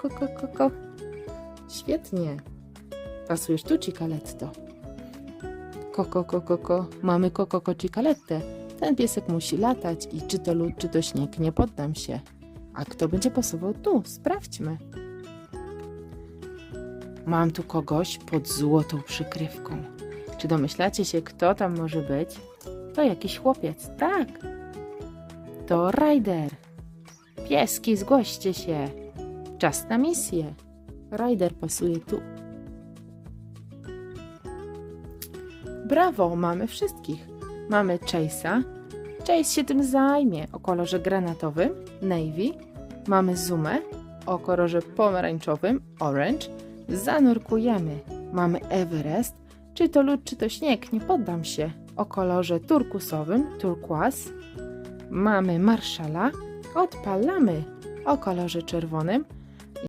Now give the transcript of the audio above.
ko, ko, ko, ko. Świetnie. Pasujesz tu, Cicaletto. Koko, koko, koko. Mamy koko, koko, Cicaletę. Ten piesek musi latać i czy to lód, czy to śnieg, nie poddam się. A kto będzie pasował tu? Sprawdźmy. Mam tu kogoś pod złotą przykrywką. Czy domyślacie się, kto tam może być? To jakiś chłopiec, tak. To Ryder. Pieski, zgłoście się. Czas na misję. Ryder pasuje tu. Brawo, mamy wszystkich. Mamy Chase'a. Chase się tym zajmie o kolorze granatowym, navy. Mamy Zoomę o kolorze pomarańczowym, orange. Zanurkujemy. Mamy Everest. Czy to lód, czy to śnieg, nie poddam się. O kolorze turkusowym, turquoise. Mamy Marszala. Odpalamy o kolorze czerwonym.